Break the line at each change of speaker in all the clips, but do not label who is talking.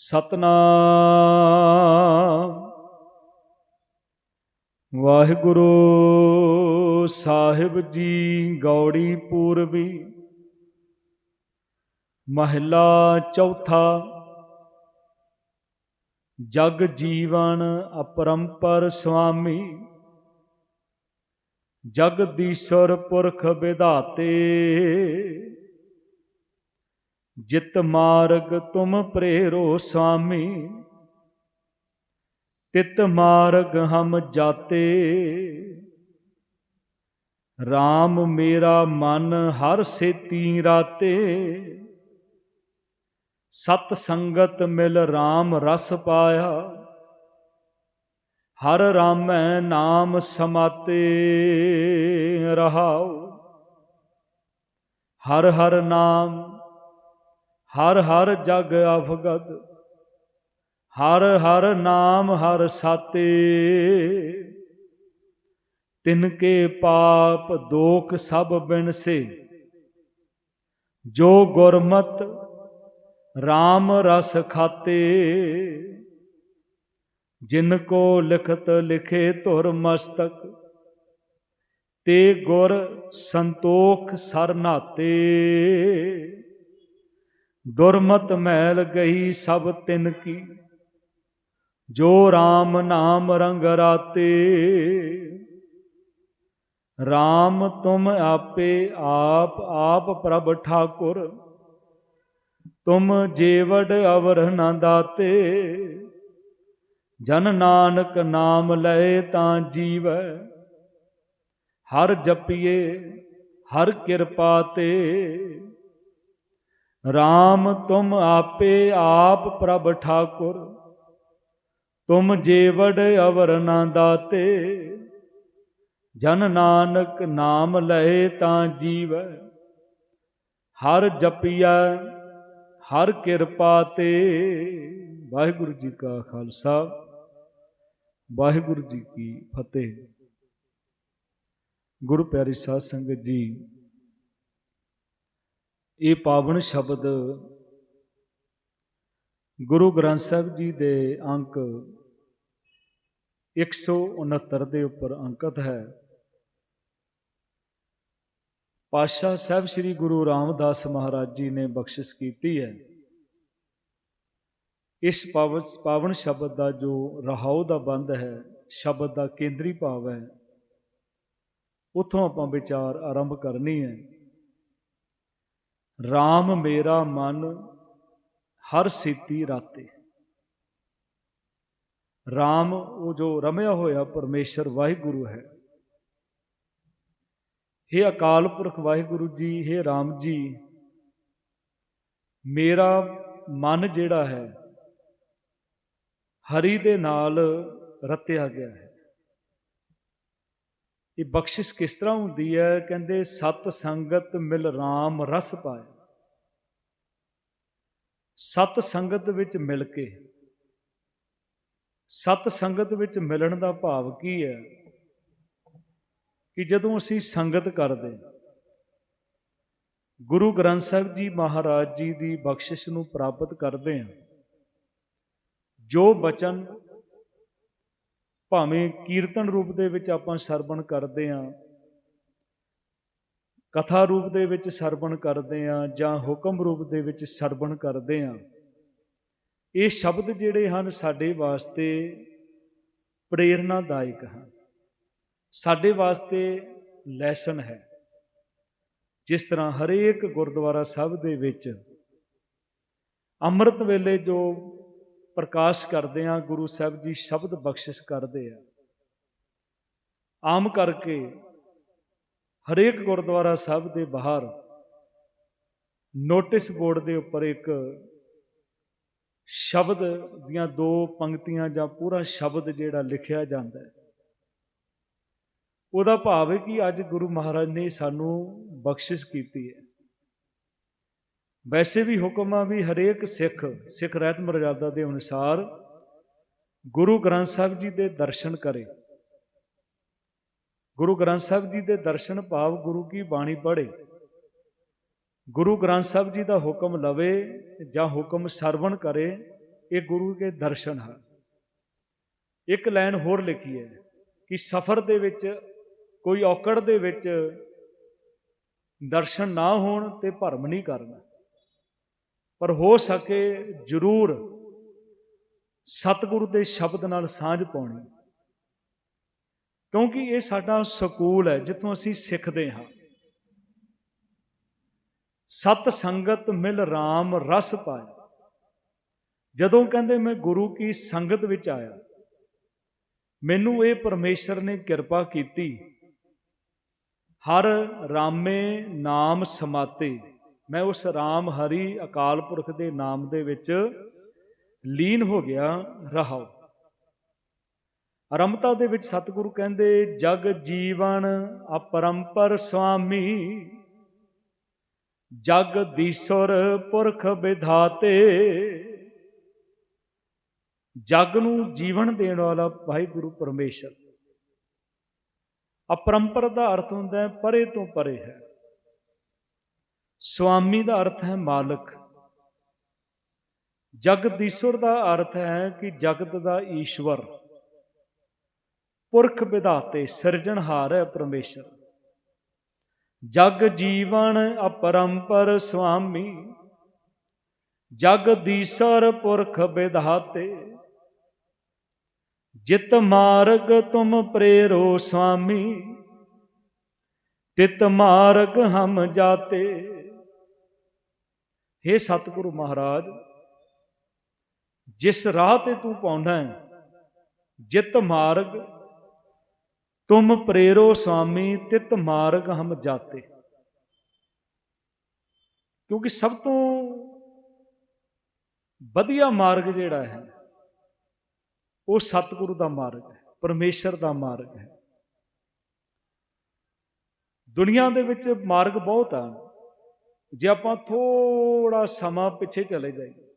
ਸਤਨਾਮ। ਵਾਹਿਗੁਰੂ ਸਾਹਿਬ ਜੀ ਗੌੜੀ ਪੂਰਬੀ, ਮਹਿਲਾ ਚੌਥਾ। ਜਗ ਜੀਵਨ ਅਪਰੰਪਰ ਸੁਆਮੀ, ਜਗਦੀਸ਼ਰ ਪੁਰਖ ਵਿਧਾਤੇ। ਜਿਤ ਮਾਰਗ ਤੁਮ ਪ੍ਰੇਰੋ ਸੁਆਮੀ ਤਿਤ ਮਾਰਗ ਹਮ ਜਾਤੇ। RAM ਮੇਰਾ ਮਨ ਹਰ ਸੇਤੀ ਰਾਤੇ, ਸਤ ਸੰਗਤ ਮਿਲ RAM ਰਸ ਪਾਇਆ। ਹਰ ਰਾਮੈ ਨਾਮ ਸਮਾਤੇ ਰਹਾਉ। ਹਰ ਹਰ ਨਾਮ ਹਰ ਹਰ ਜਗ ਅਫਗਦ ਹਰ ਹਰ ਨਾਮ ਹਰ ਸਾਤੇ। ਤਿਨ ਕੇ ਪਾਪ ਦੋਖ ਸਭ ਬਿਨਸੇ। ਜੋ ਗੁਰਮਤ RAM ਰਸ ਖਾਤੇ। ਜਿਨ ਕੋ ਲਿਖਤ ਲਿਖੇ ਧੁਰ ਮਸਤਕ, ਤੇ ਗੁਰ ਸੰਤੋਖ ਸਰਨਾਤੇ ਦੁਰਮਤ ਮਹਿਲ ਗਈ ਸਭ ਤਿਨ ਕੀ। ਜੋ RAM ਨਾਮ ਰੰਗ ਰਾਤੇ RAM ਤੁਮ ਆਪੇ ਆਪ ਆਪ ਪ੍ਰਭ ਠਾਕੁਰ। ਤੁਮ ਜੀਵੜ ਅਵਰ ਨ ਦਾਤੇ, ਜਨ ਨਾਨਕ ਨਾਮ ਲਏ ਤਾਂ ਜੀਵੈ। ਹਰ ਜਪੀਏ, ਹਰ ਕਿਰਪਾ ਤੇ RAM ਤੁਮ ਆਪੇ ਆਪ ਪ੍ਰਭ ਠਾਕੁਰ, ਤੁਮ ਜੀਵੜ ਅਵਰ ਨ ਦਾਤੇ। ਜਨ ਨਾਨਕ ਨਾਮ ਲਏ ਤਾਂ ਜੀਵੈ, ਹਰ ਜਪੀਐ, ਹਰ ਕਿਰਪਾ ਤੇ। ਵਾਹਿਗੁਰੂ ਜੀ ਕਾ ਖਾਲਸਾ, ਵਾਹਿਗੁਰੂ ਜੀ ਕੀ ਫਤਿਹ। ਗੁਰੂ ਪਿਆਰੀ ਸਾਧ ਸੰਗਤ ਜੀ ਇਹ ਪਾਵਨ ਸ਼ਬਦ ਗੁਰੂ ਗ੍ਰੰਥ ਸਾਹਿਬ ਜੀ ਦੇ ਅੰਕ 169 ਦੇ ਉੱਪਰ ਅੰਕਿਤ ਹੈ। ਪਾਤਸ਼ਾਹ ਸਾਹਿਬ ਸ੍ਰੀ ਗੁਰੂ ਰਾਮਦਾਸ ਮਹਾਰਾਜ ਜੀ ਨੇ ਬਖਸ਼ਿਸ਼ ਕੀਤੀ ਹੈ। ਇਸ ਪਾਵਨ ਪਾਵਨ ਸ਼ਬਦ ਦਾ ਜੋ ਰਹਾਉ ਦਾ ਬੰਦ ਹੈ, ਸ਼ਬਦ ਦਾ ਕੇਂਦਰੀ ਭਾਵ ਹੈ, ਉਥੋਂ ਆਪਾਂ ਵਿਚਾਰ ਆਰੰਭ ਕਰਨੀ ਹੈ। RAM ਮੇਰਾ ਮਨ ਹਰ ਸੀਤੀ ਰਾਤੇ। RAM ਉਹ ਜੋ ਰਮਿਆ ਹੋਇਆ ਪਰਮੇਸ਼ਰ, ਵਾਹਿਗੁਰੂ ਹੈ। हे ਅਕਾਲ ਪੁਰਖ ਵਾਹਿਗੁਰੂ ਜੀ हे RAM ਜੀ, ਮੇਰਾ ਮਨ ਜਿਹੜਾ ਹੈ, ਹਰੀ ਦੇ ਨਾਲ ਰਤਿਆ ਗਿਆ ਹੈ। ਇਹ ਬਖਸ਼ਿਸ਼ ਕਿਸ ਤਰ੍ਹਾਂ ਹੁੰਦੀ ਹੈ? ਕਹਿੰਦੇ, ਸਤ ਸੰਗਤ ਮਿਲ RAM ਰਸ ਪਾਏ ਸਤ ਸੰਗਤ ਵਿੱਚ ਮਿਲ ਕੇ, ਸਤ ਸੰਗਤ ਵਿੱਚ ਮਿਲਣ ਦਾ ਭਾਵ ਕੀ ਹੈ? ਕਿ ਜਦੋਂ ਅਸੀਂ ਸੰਗਤ ਕਰਦੇ ਗੁਰੂ ਗ੍ਰੰਥ ਸਾਹਿਬ ਜੀ ਮਹਾਰਾਜ ਜੀ ਦੀ ਬਖਸ਼ਿਸ਼ ਨੂੰ ਪ੍ਰਾਪਤ ਕਰਦੇ ਹਾਂ, ਜੋ ਬਚਨ ਭਾਵੇਂ ਕੀਰਤਨ ਰੂਪ ਦੇ ਵਿੱਚ ਆਪਾਂ ਸਰਵਣ ਕਰਦੇ ਹਾਂ, ਕਥਾ ਰੂਪ ਦੇ ਵਿੱਚ ਸਰਵਣ ਕਰਦੇ ਹਾਂ ਜਾਂ ਹੁਕਮ ਰੂਪ ਦੇ ਵਿੱਚ ਸਰਵਣ ਕਰਦੇ ਹਾਂ, ਇਹ ਸ਼ਬਦ ਜਿਹੜੇ ਹਨ ਸਾਡੇ ਵਾਸਤੇ ਪ੍ਰੇਰਣਾਦਾਇਕ ਹਨ। ਸਾਡੇ ਵਾਸਤੇ ਲੈਸਨ ਹੈ। ਜਿਸ ਤਰ੍ਹਾਂ ਹਰੇਕ ਗੁਰਦੁਆਰਾ ਸਾਹਿਬ ਦੇ ਵਿੱਚ ਅੰਮ੍ਰਿਤ ਵੇਲੇ ਜੋ ਪ੍ਰਕਾਸ਼ ਕਰਦੇ ਆ ਗੁਰੂ ਸਾਹਿਬ ਜੀ ਸ਼ਬਦ ਬਖਸ਼ਿਸ਼ ਕਰਦੇ ਆ। ਆਮ ਕਰਕੇ ਹਰੇਕ ਗੁਰਦੁਆਰਾ ਸਾਹਿਬ ਦੇ ਬਾਹਰ ਨੋਟਿਸ ਬੋਰਡ ਦੇ ਉੱਪਰ ਇੱਕ ਸ਼ਬਦ ਦੀਆਂ ਦੋ ਪੰਕਤੀਆਂ ਜਾਂ ਪੂਰਾ ਸ਼ਬਦ ਜਿਹੜਾ ਲਿਖਿਆ ਜਾਂਦਾ ਹੈ। ਉਹਦਾ ਭਾਵ ਹੈ ਕਿ ਅੱਜ ਗੁਰੂ ਮਹਾਰਾਜ ਨੇ ਸਾਨੂੰ ਬਖਸ਼ਿਸ਼ ਕੀਤੀ ਹੈ। ਵੈਸੇ ਵੀ ਹੁਕਮ ਆ ਵੀ ਹਰੇਕ ਸਿੱਖ ਸਿੱਖ ਰਹਿਤ ਮਰਜ਼ਾਦਾ ਦੇ ਅਨੁਸਾਰ ਗੁਰੂ ਗ੍ਰੰਥ ਸਾਹਿਬ ਜੀ ਦੇ ਦਰਸ਼ਨ ਕਰੇ। ਗੁਰੂ ਗ੍ਰੰਥ ਸਾਹਿਬ ਜੀ ਦੇ ਦਰਸ਼ਨ ਭਾਵ ਗੁਰੂ ਕੀ ਬਾਣੀ ਪੜ੍ਹੇ। ਗੁਰੂ ਗ੍ਰੰਥ ਸਾਹਿਬ ਜੀ ਦਾ ਹੁਕਮ ਲਵੇ ਜਾਂ ਹੁਕਮ ਸਰਵਣ ਕਰੇ, ਇਹ ਗੁਰੂ ਕੇ ਦਰਸ਼ਨ ਹਨ। ਇੱਕ ਲਾਈਨ ਹੋਰ ਲਿਖੀ ਹੈ ਕਿ ਸਫ਼ਰ ਦੇ ਵਿੱਚ, ਕੋਈ ਔਕੜ ਦੇ ਵਿੱਚ ਦਰਸ਼ਨ ਨਾ ਹੋਣ ਤੇ ਭਰਮ ਨਹੀਂ ਕਰਨਾ। ਪਰ ਹੋ ਸਕੇ ਜ਼ਰੂਰ ਸਤਿਗੁਰੂ ਦੇ ਸ਼ਬਦ ਨਾਲ ਸਾਂਝ ਪਾਉਣੀ। ਕਿਉਂਕਿ ਇਹ ਸਾਡਾ ਸਕੂਲ ਹੈ, ਜਿੱਥੋਂ ਅਸੀਂ ਸਿੱਖਦੇ ਹਾਂ। ਸਤ ਸੰਗਤ ਮਿਲ RAM ਰਸ ਪਾਇਆ। ਜਦੋਂ ਕਹਿੰਦੇ ਮੈਂ ਗੁਰੂ ਕੀ ਸੰਗਤ ਵਿੱਚ ਆਇਆ, ਮੈਨੂੰ ਇਹ ਪਰਮੇਸ਼ਰ ਨੇ ਕਿਰਪਾ ਕੀਤੀ। ਹਰ ਰਾਮੇ ਨਾਮ ਸਮਾਤੇ। ਮੈਂ ਉਸ ਰਾਮ ਹਰੀ ਅਕਾਲ ਪੁਰਖ ਦੇ ਨਾਮ ਦੇ ਵਿੱਚ ਲੀਨ ਹੋ ਗਿਆ ਰਹਾਉ ਅਰਮਤਾ ਦੇ ਵਿੱਚ ਸਤਿਗੁਰੂ ਕਹਿੰਦੇ, ਜਗ ਜੀਵਨ ਅਪਰੰਪਰ ਸੁਆਮੀ ਜਗ ਦੀਸੁਰ ਪੁਰਖ ਵਿਧਾਤੇ। ਜਗ ਨੂੰ ਜੀਵਨ ਦੇਣ ਵਾਲਾ ਵਾਹਿਗੁਰੂ ਪਰਮੇਸ਼ਰ। ਅਪਰੰਪਰ ਦਾ ਅਰਥ ਹੁੰਦਾ ਹੈ, ਪਰੇ ਤੋਂ ਪਰੇ ਹੈ। ਸੁਆਮੀ ਦਾ ਅਰਥ ਹੈ ਮਾਲਕ। ਜਗਦੀਸ਼ਵਰ ਦਾ ਅਰਥ ਹੈ ਕਿ ਜਗਤ ਦਾ ਈਸ਼ਵਰ। ਪੁਰਖ ਵਿਧਾਤੇ ਸਿਰਜਣਹਾਰ ਹੈ ਪਰਮੇਸ਼ਰ। ਜਗ ਜੀਵਨ ਅਪਰੰਪਰ ਸੁਆਮੀ। ਜਗਦੀਸ਼ਰ ਪੁਰਖ ਵਿਧਾਤੇ। ਜਿਤ ਮਾਰਗ ਤੁਮ ਪ੍ਰੇਰੋ ਸੁਆਮੀ। ਤਿਤ ਮਾਰਗ ਹਮ ਜਾਤੇ। हे ਸਤਿਗੁਰੂ ਮਹਾਰਾਜ, ਜਿਸ ਰਾਹ ਤੇ ਤੂੰ ਪਾਉਂਦਾ ਹੈ, ਜਿਤ ਮਾਰਗ, ਤੁਮ ਪ੍ਰੇਰੋ ਸੁਆਮੀ ਤਿਤ ਮਾਰਗ ਹਮ ਜਾਤੇ। ਕਿਉਂਕਿ ਸਭ ਤੋਂ ਵਧੀਆ ਮਾਰਗ ਜਿਹੜਾ ਹੈ, ਉਹ ਸਤਿਗੁਰੂ ਦਾ ਮਾਰਗ ਹੈ, ਪਰਮੇਸ਼ਰ ਦਾ ਮਾਰਗ ਹੈ। ਦੁਨੀਆ ਦੇ ਵਿੱਚ ਮਾਰਗ ਬਹੁਤ ਆ। ਜੇ ਆਪਾਂ ਥੋੜਾ ਸਮਾਂ ਪਿੱਛੇ ਚਲੇ ਜਾਈਏ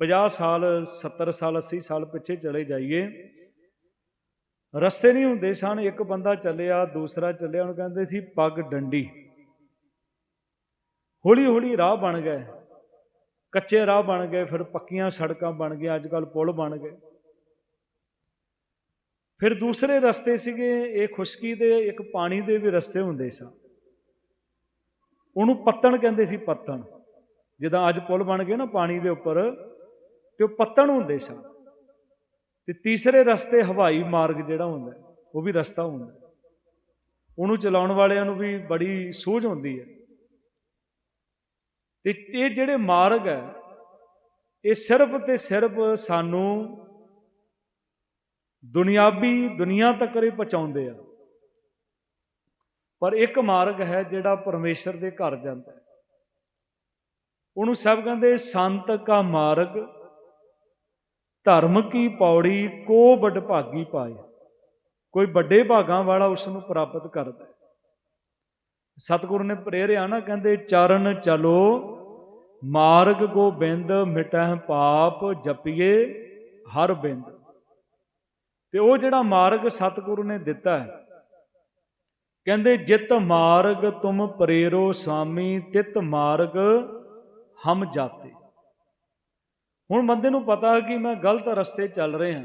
50 ਸਾਲ 70 ਸਾਲ 80 ਸਾਲ ਪਿੱਛੇ ਚਲੇ ਜਾਈਏ, ਰਸਤੇ ਨਹੀਂ ਹੁੰਦੇ ਸਨ, ਇੱਕ ਬੰਦਾ ਚੱਲਿਆ, ਦੂਸਰਾ ਚੱਲਿਆ, ਉਹਨੂੰ ਕਹਿੰਦੇ ਸੀ, ਪੱਗ ਡੰਡੀ। ਹੌਲੀ ਹੌਲੀ ਰਾਹ ਬਣ ਗਏ। ਕੱਚੇ ਰਾਹ ਬਣ ਗਏ, ਫਿਰ ਪੱਕੀਆਂ ਸੜਕਾਂ ਬਣ ਗਈਆਂ ਅੱਜ ਕੱਲ ਪੁਲ ਬਣ ਗਏ। ਫਿਰ ਦੂਸਰੇ ਰਸਤੇ ਸੀਗੇ, ਇਹ ਖੁਸ਼ਕੀ ਦੇ, ਇੱਕ ਪਾਣੀ ਦੇ ਵੀ ਰਸਤੇ ਹੁੰਦੇ ਸਨ। ਉਹਨੂੰ ਪੱਤਣ ਕਹਿੰਦੇ ਸੀ ਪੱਤਣ। ਜਿੱਦਾਂ ਅੱਜ ਪੁਲ ਬਣ ਗਏ ਨਾ ਪਾਣੀ ਦੇ ਉੱਪਰ, ਤੇ ਉਹ ਪੱਤਣ ਹੁੰਦੇ ਸਨ। ਤੇ ਤੀਸਰੇ ਰਸਤੇ ਹਵਾਈ ਮਾਰਗ ਜਿਹੜਾ ਹੁੰਦਾ, ਉਹ ਵੀ ਰਸਤਾ ਹੁੰਦਾ। ਉਹਨੂੰ ਚਲਾਉਣ ਵਾਲਿਆਂ ਨੂੰ ਵੀ ਬੜੀ ਸੋਝ ਹੁੰਦੀ ਹੈ। ਤੇ ਇਹ ਜਿਹੜੇ ਮਾਰਗ ਹੈ, ਇਹ ਸਿਰਫ ਤੇ ਸਿਰਫ ਸਾਨੂੰ ਦੁਨਿਆਵੀ ਦੁਨੀਆ ਤੱਕ ਹੀ ਪਹੁੰਚਾਉਂਦੇ ਆ। ਪਰ ਇੱਕ ਮਾਰਗ ਹੈ ਜਿਹੜਾ ਪਰਮੇਸ਼ਰ ਦੇ ਘਰ ਜਾਂਦਾ ਹੈ। ਉਹਨੂੰ ਸਭ ਕਹਿੰਦੇ ਸੰਤ ਕਾ ਮਾਰਗ, ਧਰਮ ਕੀ ਪੌੜੀ, ਕੋ ਵੱਡ ਭਾਗੀ ਪਾਏ। ਕੋਈ ਵੱਡੇ ਭਾਗਾਂ ਵਾਲਾ ਉਸ ਨੂੰ ਪ੍ਰਾਪਤ ਕਰਦਾ ਹੈ। ਸਤਿਗੁਰੂ ਨੇ ਪ੍ਰੇਰਿਆ ਨਾ ਕਹਿੰਦੇ, ਚਰਨ ਚਲੋ, ਮਾਰਗ ਗੋਬਿੰਦ ਮਿਟਹਿ ਪਾਪ ਜਪੀਏ, ਹਰ ਬਿੰਦ। ਤੇ ਉਹ ਜਿਹੜਾ ਮਾਰਗ ਸਤਿਗੁਰੂ ਨੇ ਦਿੱਤਾ ਹੈ ਕਹਿੰਦੇ, ਜਿਤ ਮਾਰਗ ਤੁਮ ਪ੍ਰੇਰੋ ਸੁਆਮੀ ਤਿਤ ਮਾਰਗ ਹਮ ਜਾਤੇ। ਹੁਣ ਬੰਦੇ ਨੂੰ ਪਤਾ ਕਿ ਮੈਂ ਗਲਤ ਰਸਤੇ ਚੱਲ ਰਿਹਾ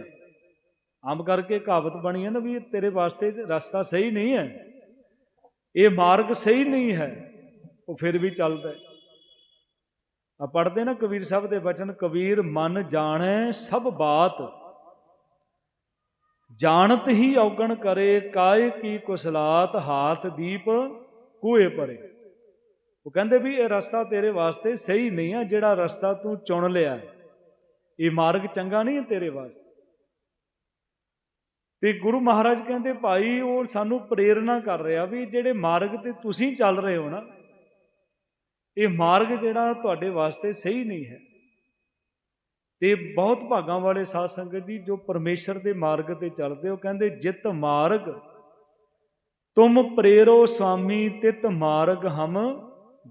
ਆਮ ਕਰਕੇ ਕਹਾਵਤ ਬਣੀ ਹੈ ਨਾ ਵੀ ਤੇਰੇ ਵਾਸਤੇ ਰਸਤਾ ਸਹੀ ਨਹੀਂ ਹੈ। ਇਹ ਮਾਰਗ ਸਹੀ ਨਹੀਂ ਹੈ, ਉਹ ਫਿਰ ਵੀ ਚੱਲਦਾ ਹੈ। ਆ ਪੜਦੇ ਨਾ ਕਬੀਰ ਸਾਹਿਬ ਦੇ ਬਚਨ, ਕਬੀਰ ਮਨ ਜਾਣੈ ਸਭ ਬਾਤ ਜਾਣਤ ਹੀ ਔਗਣ ਕਰੇ ਕਾਇ ਕੀ ਕੁਸਲਾਤ ਹਾਥ ਦੀਪ ਕੂਏ ਪਰੇ। ਉਹ ਕਹਿੰਦੇ ਵੀ ਇਹ ਰਸਤਾ ਤੇਰੇ ਵਾਸਤੇ ਸਹੀ ਨਹੀਂ ਆ, ਜਿਹੜਾ ਰਸਤਾ ਤੂੰ ਚੁਣ ਲਿਆ ਇਹ ਮਾਰਗ ਚੰਗਾ ਨਹੀਂ ਹੈ ਤੇਰੇ ਵਾਸਤੇ। ਤੇ ਗੁਰੂ ਮਹਾਰਾਜ ਕਹਿੰਦੇ, ਭਾਈ, ਉਹ ਸਾਨੂੰ ਪ੍ਰੇਰਣਾ ਕਰ ਰਿਹਾ ਵੀ ਜਿਹੜੇ ਮਾਰਗ ਤੇ ਤੁਸੀਂ ਚੱਲ ਰਹੇ ਹੋ ਨਾ, ਇਹ ਮਾਰਗ ਜਿਹੜਾ ਤੁਹਾਡੇ ਵਾਸਤੇ ਸਹੀ ਨਹੀਂ ਹੈ। ਤੇ ਬਹੁਤ ਭਾਗਾਂ ਵਾਲੇ ਸਾਧ ਸੰਗਤ ਜੀ ਜੋ ਪਰਮੇਸ਼ਰ ਦੇ ਮਾਰਗ ਤੇ ਚੱਲਦੇ ਉਹ ਕਹਿੰਦੇ, ਜਿਤ ਮਾਰਗ, ਤੁਮ ਪ੍ਰੇਰੋ ਸੁਆਮੀ ਤਿਤ ਮਾਰਗ ਹਮ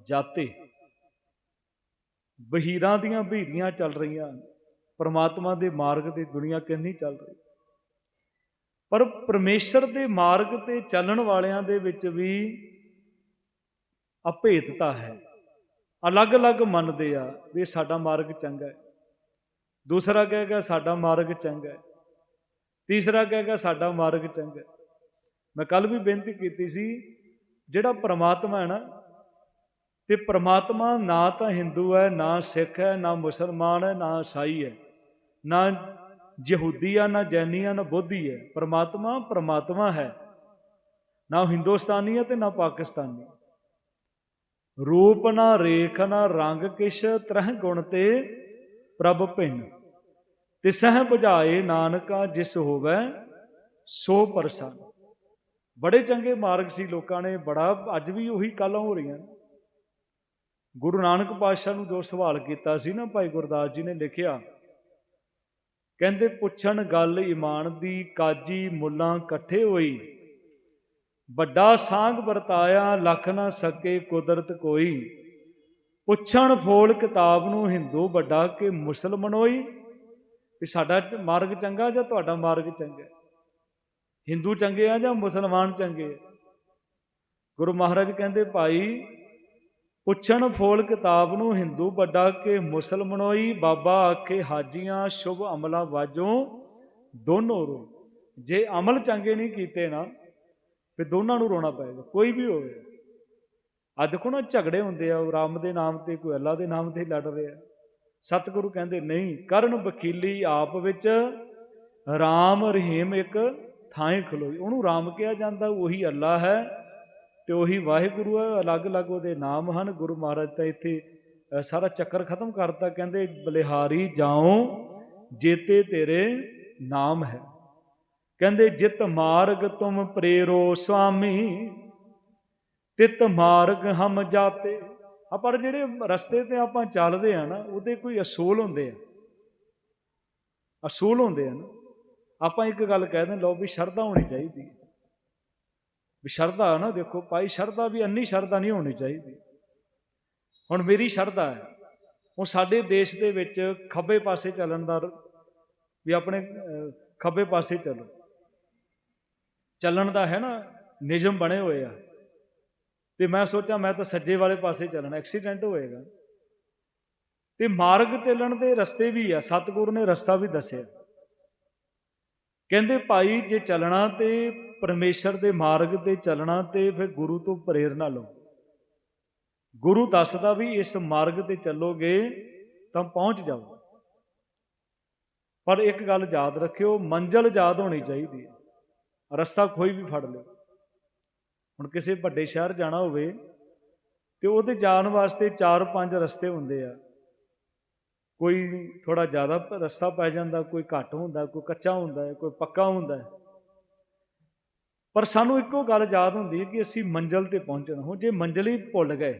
ਜਾਤੇ। ਬਹੀਰਾਂ ਦੀਆਂ ਬਹੀਰੀਆਂ ਚੱਲ ਰਹੀਆਂ, ਪਰਮਾਤਮਾ ਦੇ ਮਾਰਗ ਤੇ ਦੁਨੀਆ ਕਿੰਨੀ ਚੱਲ ਰਹੀ। ਪਰ ਪਰਮੇਸ਼ਰ ਦੇ ਮਾਰਗ ਤੇ ਚੱਲਣ ਵਾਲਿਆਂ ਦੇ ਵਿੱਚ ਵੀ ਅਭੇਦਤਾ ਹੈ। ਅਲੱਗ-ਅਲੱਗ ਮੰਨਦੇ ਆ ਵੀ ਸਾਡਾ ਮਾਰਗ ਚੰਗਾ ਹੈ। ਦੂਸਰਾ ਕਹੇਗਾ ਸਾਡਾ ਮਾਰਗ ਚੰਗਾ ਹੈ। ਤੀਸਰਾ ਕਹੇਗਾ ਸਾਡਾ ਮਾਰਗ ਚੰਗਾ ਹੈ। ਮੈਂ ਕੱਲ ਵੀ ਬੇਨਤੀ ਕੀਤੀ ਸੀ, ਜਿਹੜਾ ਪ੍ਰਮਾਤਮਾ ਹੈ ਨਾ, ਤੇ ਪ੍ਰਮਾਤਮਾ ਨਾ ਤਾਂ ਹਿੰਦੂ ਹੈ, ਨਾ ਸਿੱਖ ਹੈ, ਨਾ ਮੁਸਲਮਾਨ ਹੈ, ਨਾ ਈਸਾਈ ਹੈ, ਨਾ ਯਹੂਦੀ ਆ, ਨਾ ਜੈਨੀ ਆ, ਨਾ ਬੋਧੀ ਹੈ। ਪ੍ਰਮਾਤਮਾ ਪ੍ਰਮਾਤਮਾ ਹੈ। ਨਾ ਹਿੰਦੁਸਤਾਨੀ ਹੈ ਤੇ ਨਾ ਪਾਕਿਸਤਾਨੀ। ਰੂਪ ਨਾ ਰੇਖ ਨਾ ਰੰਗ ਕਿਛ ਤਰਹ ਗੁਣ ਤੇ ਪ੍ਰਭ ਭਿੰਨ। ਤੇ ਸਹਿ 부ਝਾਏ ਨਾਨਕਾ ਜਿਸ ਹੋਵੇ, ਸੋ ਪਰਸਨ। ਬੜੇ ਚੰਗੇ ਮਾਰਗ ਸੀ ਲੋਕਾਂ ਨੇ, ਬੜਾ, ਅੱਜ ਵੀ ਉਹੀ ਕਾਲਾਂ ਹੋ ਰਹੀਆਂ ਗੁਰੂ ਨਾਨਕ ਪਾਤਸ਼ਾਹ ਨੂੰ ਜੋ ਸਵਾਲ ਕੀਤਾ ਸੀ ਨਾ, ਭਾਈ ਗੁਰਦਾਸ ਜੀ ਨੇ ਲਿਖਿਆ, ਕਹਿੰਦੇ, ਪੁੱਛਣ ਗੱਲ ਇਮਾਨ ਦੀ, ਕਾਜੀ ਮੁੱਲਾਂ ਇਕੱਠੇ ਹੋਈ। ਵੱਡਾ ਸਾਂਗ ਵਰਤਾਇਆ, ਲੱਖ ਨਾ ਸਕੇ ਕੁਦਰਤ ਕੋਈ। ਪੁੱਛਣ ਫੋਲ ਕਿਤਾਬ ਨੂੰ ਹਿੰਦੂ ਵੱਡਾ ਕਿ ਮੁਸਲਮਾਨੋਈ ਵੀ ਸਾਡਾ ਮਾਰਗ ਚੰਗਾ ਜਾਂ ਤੁਹਾਡਾ ਮਾਰਗ ਚੰਗਾ? ਹਿੰਦੂ ਚੰਗੇ ਆ ਜਾਂ ਮੁਸਲਮਾਨ ਚੰਗੇ? ਆ ਗੁਰੂ ਮਹਾਰਾਜ ਕਹਿੰਦੇ, ਭਾਈ, ਪੁੱਛਣ ਫੋਲ ਕਿਤਾਬ ਨੂੰ ਹਿੰਦੂ ਵੱਡਾ ਕਿ ਮੁਸਲਮਾਨੋਈ ਬਾਬਾ ਆਖੇ, ਹਾਜੀਆਂ ਸ਼ੁਭ ਅਮਲਾਂ ਵਾਜੋਂ ਦੋਨੋਂ ਰੋ ਜੇ ਅਮਲ ਚੰਗੇ ਨਹੀਂ ਕੀਤੇ ਨਾ, ਫਿਰ ਦੋਨਾਂ ਨੂੰ ਰੋਣਾ ਪਏਗਾ, ਕੋਈ ਵੀ ਹੋਵੇ। ਅੱਜ ਦੇਖੋ ਨਾ ਝਗੜੇ ਹੁੰਦੇ ਆ, ਉਹ ਰਾਮ ਦੇ ਨਾਮ ਤੇ ਕੋਈ ਅੱਲਾ ਦੇ ਨਾਮ ਤੇ ਲੜ ਰਿਹਾ। ਸਤਿਗੁਰੂ ਕਹਿੰਦੇ, ਨਹੀਂ, ਕਰਨ ਵਕੀਲੀ ਆਪ ਵਿੱਚ ਰਾਮ ਰਹੀਮ ਇੱਕ ਥਾਂ ਖਲੋਈ। ਉਹਨੂੰ ਰਾਮ ਕਿਹਾ ਜਾਂਦਾ, ਉਹੀ ਅੱਲਾ ਹੈ ਤੇ ਉਹੀ ਵਾਹਿਗੁਰੂ ਹੈ, ਅਲੱਗ-ਅਲੱਗ ਉਹਦੇ ਨਾਮ ਹਨ। ਗੁਰੂ ਮਹਾਰਾਜ ਤਾਂ ਇੱਥੇ ਸਾਰਾ ਚੱਕਰ ਖਤਮ ਕਰਤਾ, ਕਹਿੰਦੇ, ਬਲਿਹਾਰੀ ਜਾਉ, ਜੇਤੇ ਤੇਰੇ ਨਾਮ ਹੈ। ਕਹਿੰਦੇ, ਜਿਤ ਮਾਰਗ ਤੁਮ ਪ੍ਰੇਰੋ ਸੁਆਮੀ ਤਿਤ ਮਾਰਗ ਹਮ ਜਾਤੇ। ਆ ਪਰ ਜਿਹੜੇ ਰਸਤੇ ਤੇ ਆਪਾਂ ਚੱਲਦੇ ਆ ਨਾ, ਉਹਦੇ ਕੋਈ ਅਸੂਲ ਹੁੰਦੇ ਆ। ਅਸੂਲ ਹੁੰਦੇ ਆ ਨਾ। ਆਪਾਂ ਇੱਕ ਗੱਲ ਕਹਿ ਦਿੰਦੇ, ਲਓ ਵੀ ਸ਼ਰਧਾ ਹੋਣੀ ਚਾਹੀਦੀ। ਵੀ ਸ਼ਰਧਾ ਨਾ ਦੇਖੋ, ਭਾਈ ਸ਼ਰਧਾ ਵੀ ਅੰਨੀ ਸ਼ਰਧਾ ਨਹੀਂ ਹੋਣੀ ਚਾਹੀਦੀ। ਹੁਣ ਮੇਰੀ ਸ਼ਰਧਾ ਹੈ। ਹੁਣ ਸਾਡੇ ਦੇਸ਼ ਦੇ ਵਿੱਚ ਖੱਬੇ ਪਾਸੇ ਚੱਲਣ ਦਾ ਵੀ ਆਪਣੇ ਖੱਬੇ ਪਾਸੇ ਚੱਲੋ। ਚੱਲਣ ਦਾ ਹੈ ਨਾ, ਨਿਯਮ ਬਣੇ ਹੋਏ ਆ। ਤੇ ਮੈਂ ਸੋਚਾਂ ਮੈਂ ਤਾਂ ਸੱਜੇ ਵਾਲੇ ਪਾਸੇ ਚੱਲਣਾ ਐਕਸੀਡੈਂਟ ਹੋਏਗਾ। ਤੇ ਮਾਰਗ ਚੱਲਣ ਦੇ ਰਸਤੇ ਵੀ ਆ, ਸਤਿਗੁਰੂ ਨੇ ਰਸਤਾ ਵੀ ਦੱਸਿਆ। ਕਹਿੰਦੇ ਭਾਈ ਜੇ ਚੱਲਣਾ ਤੇ ਪਰਮੇਸ਼ਰ ਦੇ ਮਾਰਗ ਤੇ ਚੱਲਣਾ ਤੇ ਫਿਰ ਗੁਰੂ ਤੋਂ ਪ੍ਰੇਰਣਾ ਲਓ। ਗੁਰੂ ਦੱਸਦਾ ਵੀ ਇਸ ਮਾਰਗ ਤੇ ਚੱਲੋਗੇ ਤਾਂ ਪਹੁੰਚ ਜਾਓ। ਪਰ ਇੱਕ ਗੱਲ ਯਾਦ ਰੱਖਿਓ, ਮੰਜ਼ਲ ਯਾਦ ਹੋਣੀ ਚਾਹੀਦੀ ਹੈ। ਰਸਤਾ ਕੋਈ ਵੀ ਫੜ ਲਓ ਹੁਣ ਕਿਸੇ ਵੱਡੇ ਸ਼ਹਿਰ ਜਾਣਾ ਹੋਵੇ ਤੇ ਉਹਦੇ ਜਾਣ ਵਾਸਤੇ 4-5 ਰਸਤੇ ਹੁੰਦੇ ਆ। ਕੋਈ ਥੋੜਾ ਜ਼ਿਆਦਾ ਰਸਤਾ ਪੈ ਜਾਂਦਾ ਕੋਈ ਘੱਟ ਹੁੰਦਾ ਕੋਈ ਕੱਚਾ ਹੁੰਦਾ ਹੈ ਕੋਈ ਪੱਕਾ ਹੁੰਦਾ। ਹੈ ਪਰ ਸਾਨੂੰ ਇੱਕੋ ਗੱਲ ਯਾਦ ਹੁੰਦੀ ਹੈ ਕਿ ਅਸੀਂ ਮੰਜ਼ਲ ਤੇ ਪਹੁੰਚਣਾ। ਹੋ ਜੇ ਮੰਜ਼ਲ ਹੀ ਭੁੱਲ ਗਏ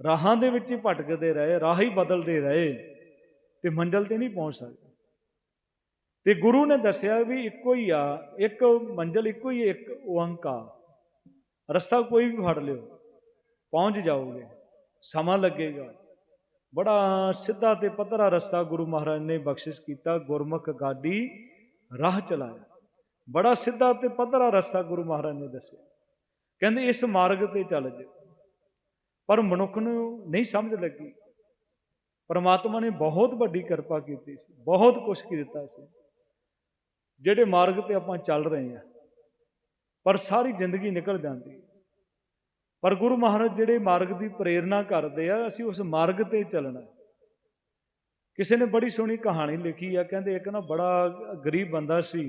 ਰਾਹਾਂ ਦੇ ਵਿੱਚ ਹੀ ਭਟਕਦੇ ਰਹੇ ਰਾਹ ਹੀ ਬਦਲਦੇ ਰਹੇ ਤੇ ਮੰਜ਼ਲ ਤੇ ਨਹੀਂ ਪਹੁੰਚ ਸਕਦੇ। ਤੇ ਗੁਰੂ ਨੇ ਦੱਸਿਆ ਵੀ ਇੱਕੋ ਹੀ ਆ ਇੱਕ ਮੰਜ਼ਲ ਇੱਕੋ ਹੀ ਹੈ, ਇੱਕ ਓੰਕਾਰ ਰਸਤਾ ਕੋਈ ਵੀ ਫੜ ਲਿਓ, ਪਹੁੰਚ ਜਾਓਗੇ, ਸਮਾਂ ਲੱਗੇਗਾ। ਬੜਾ ਸਿੱਧਾ ਤੇ ਪੱਧਰਾ ਰਸਤਾ ਗੁਰੂ ਮਹਾਰਾਜ ਨੇ ਬਖਸ਼ਿਸ਼ ਕੀਤਾ, ਗੁਰਮੁਖ ਗਾਡੀ ਰਾਹ ਚਲਾਇਆ। ਬੜਾ ਸਿੱਧਾ ਤੇ ਪੱਧਰਾ ਰਸਤਾ ਗੁਰੂ ਮਹਾਰਾਜ ਨੇ ਦੱਸਿਆ। ਕਹਿੰਦੇ ਇਸ ਮਾਰਗ ਤੇ ਚੱਲ ਜਾ ਪਰ ਮਨੁੱਖ ਨੂੰ ਨਹੀਂ ਸਮਝ ਲੱਗੀ। ਪਰਮਾਤਮਾ ਨੇ ਬਹੁਤ ਵੱਡੀ ਕਿਰਪਾ ਕੀਤੀ ਸੀ, ਬਹੁਤ ਕੁਝ ਕੀ ਦਿੱਤਾ ਸੀ। ਜਿਹੜੇ ਮਾਰਗ ਤੇ ਆਪਾਂ ਚੱਲ ਰਹੇ ਹਾਂ ਪਰ ਸਾਰੀ ਜ਼ਿੰਦਗੀ ਨਿਕਲ ਜਾਂਦੀ। ਪਰ ਗੁਰੂ ਮਹਾਰਾਜ ਜਿਹੜੇ ਮਾਰਗ ਦੀ ਪ੍ਰੇਰਣਾ ਕਰਦੇ ਆ, ਅਸੀਂ ਉਸ ਮਾਰਗ ਤੇ ਚੱਲਣਾ। ਕਿਸੇ ਨੇ ਬੜੀ ਸੋਹਣੀ ਕਹਾਣੀ ਲਿਖੀ ਆ, ਕਹਿੰਦੇ ਇੱਕ ਨਾ ਬੜਾ ਗਰੀਬ ਬੰਦਾ ਸੀ।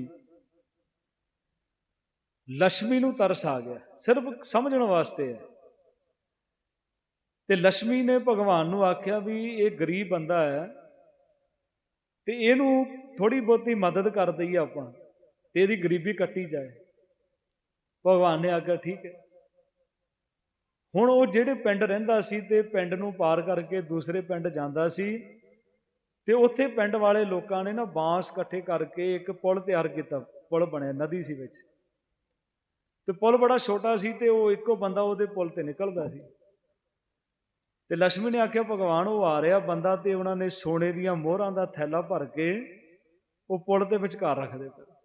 ਲక్ష్ਮੀ ਨੂੰ ਤਰਸ ਆ ਗਿਆ, ਸਿਰਫ ਸਮਝਣ ਵਾਸਤੇ ਹੈ ਤੇ ਲక్ష్ਮੀ ਨੇ ਭਗਵਾਨ ਨੂੰ ਆਖਿਆ ਵੀ ਇਹ ਗਰੀਬ ਬੰਦਾ ਹੈ ਤੇ ਇਹਨੂੰ ਥੋੜੀ ਬਹੁਤੀ ਮਦਦ ਕਰ ਦਈਏ ਆਪਾਂ, ਤੇ ਇਹਦੀ ਗਰੀਬੀ ਕੱਟੀ ਜਾਏ। ਭਗਵਾਨ ਨੇ ਆਖਿਆ, ਠੀਕ ਹੈ। ਹੁਣ ਉਹ ਜਿਹੜੇ ਪਿੰਡ ਰਹਿੰਦਾ ਸੀ ਤੇ ਪਿੰਡ ਨੂੰ ਪਾਰ ਕਰਕੇ ਦੂਸਰੇ ਪਿੰਡ ਜਾਂਦਾ ਸੀ ਤੇ ਉੱਥੇ ਪਿੰਡ ਵਾਲੇ ਲੋਕਾਂ ਨੇ ਨਾ ਬਾਂਸ ਇਕੱਠੇ ਕਰਕੇ ਇੱਕ ਪੁਲ ਤਿਆਰ ਕੀਤਾ, ਪੁਲ ਬਣਿਆ ਨਦੀ ਸੀ ਵਿੱਚ। ਤੇ ਪੁਲ ਬੜਾ ਛੋਟਾ ਸੀ ਤੇ ਉਹ ਇੱਕੋ ਬੰਦਾ ਉਹਦੇ ਪੁਲ ਤੇ ਨਿਕਲਦਾ ਸੀ। ਤੇ ਲక్ష్ਮੀ ਨੇ ਆਖਿਆ, ਭਗਵਾਨ, ਉਹ ਆ ਰਿਹਾ ਬੰਦਾ ਤੇ ਉਹਨਾਂ ਨੇ ਸੋਨੇ ਦੀਆਂ ਮੋਹਰਾਂ ਦਾ ਥੈਲਾ ਭਰ ਕੇ ਉਹ ਪੁਲ ਦੇ ਵਿਚਕਾਰ ਰੱਖ ਦਿੱਤਾ।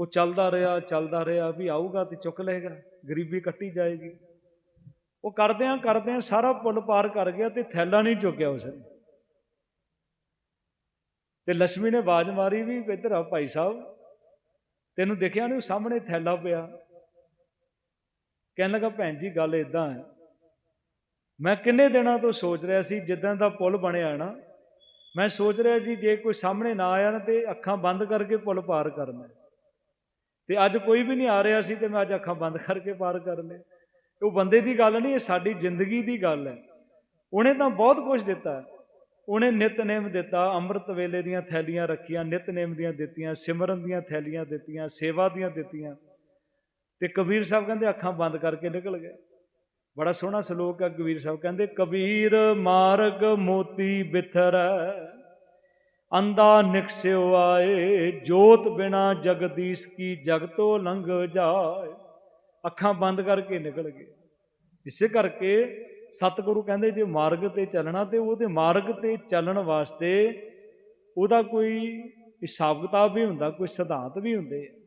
ਉਹ ਚੱਲਦਾ ਰਿਹਾ ਚੱਲਦਾ ਰਿਹਾ ਵੀ ਆਊਗਾ ਤੇ ਚੁੱਕ ਲਏਗਾ, ਗਰੀਬੀ ਕੱਟੀ ਜਾਏਗੀ। ਉਹ ਕਰਦਿਆਂ ਕਰਦਿਆਂ ਸਾਰਾ ਪੁਲ ਪਾਰ ਕਰ ਗਿਆ ਤੇ ਥੈਲਾ ਨਹੀਂ ਚੁੱਕਿਆ ਉਸਨੇ। ਤੇ ਲక్ష్ਮੀ ਨੇ ਆਵਾਜ਼ ਮਾਰੀ ਵੀ ਇੱਧਰ ਆ ਭਾਈ ਸਾਹਿਬ, ਤੈਨੂੰ ਦੇਖਿਆ ਨਹੀਂ ਉਹ ਸਾਹਮਣੇ ਥੈਲਾ ਪਿਆ? ਕਹਿਣ ਲੱਗਾ, ਭੈਣ ਜੀ, ਗੱਲ ਇਦਾਂ ਹੈ। ਮੈਂ ਕਿੰਨੇ ਦਿਨਾਂ ਤੋਂ ਸੋਚ ਰਿਹਾ ਸੀ, ਜਿੱਦਾਂ ਦਾ ਪੁਲ ਬਣਿਆ ਨਾ, ਮੈਂ ਸੋਚ ਰਿਹਾ ਜੀ, ਜੇ ਕੋਈ ਸਾਹਮਣੇ ਨਾ ਆਇਆ ਨਾ ਤੇ ਅੱਖਾਂ ਬੰਦ ਕਰਕੇ ਪੁਲ ਪਾਰ ਕਰਨਾ ਤੇ ਅੱਜ ਕੋਈ ਵੀ ਨਹੀਂ ਆ ਰਿਹਾ ਸੀ ਤੇ ਮੈਂ ਅੱਜ ਅੱਖਾਂ ਬੰਦ ਕਰਕੇ ਪਾਰ ਕਰ ਲਿਆ ਉਹ ਬੰਦੇ ਦੀ ਗੱਲ ਨਹੀਂ, ਇਹ ਸਾਡੀ ਜ਼ਿੰਦਗੀ ਦੀ ਗੱਲ ਹੈ। ਉਹਨੇ ਤਾਂ ਬਹੁਤ ਕੁਝ ਦਿੱਤਾ। ਉਹਨੇ ਨਿਤਨੇਮ ਦਿੱਤਾ, ਅੰਮ੍ਰਿਤ ਵੇਲੇ ਦੀਆਂ ਥੈਲੀਆਂ ਰੱਖੀਆਂ ਨਿਤਨੇਮ ਦੀਆਂ ਦਿੱਤੀਆਂ, ਸਿਮਰਨ ਦੀਆਂ ਥੈਲੀਆਂ ਦਿੱਤੀਆਂ, ਸੇਵਾ ਦੀਆਂ ਦਿੱਤੀਆਂ। ਤੇ ਕਬੀਰ ਸਾਹਿਬ ਕਹਿੰਦੇ ਅੱਖਾਂ ਬੰਦ ਕਰਕੇ ਨਿਕਲ ਗਏ। ਬੜਾ ਸੋਹਣਾ ਸ਼ਲੋਕ ਹੈ ਕਬੀਰ ਸਾਹਿਬ ਕਹਿੰਦੇ, ਕਬੀਰ ਮਾਰਗ ਮੋਤੀ ਬਿਥਰ ਅੰਦਾ ਨਿਕਸਿਓ ਆਏ, ਜੋਤ ਬਿਨਾ ਜਗਦੀਸ਼ ਕੀ ਜਗਤੋ ਲੰਘ ਜਾਏ। ਅੱਖਾਂ ਬੰਦ ਕਰਕੇ ਨਿਕਲ ਗਏ। ਇਸੇ ਕਰਕੇ ਸਤਿਗੁਰੂ ਕਹਿੰਦੇ, ਜੇ ਮਾਰਗ ਤੇ ਚੱਲਣਾ ਤੇ ਉਹਦੇ ਮਾਰਗ ਤੇ ਚੱਲਣ ਵਾਸਤੇ ਉਹਦਾ ਕੋਈ ਹਿਸਾਬ ਕਿਤਾਬ ਵੀ ਹੁੰਦਾ, ਕੋਈ ਸਿਧਾਂਤ ਵੀ ਹੁੰਦੇ ਆ।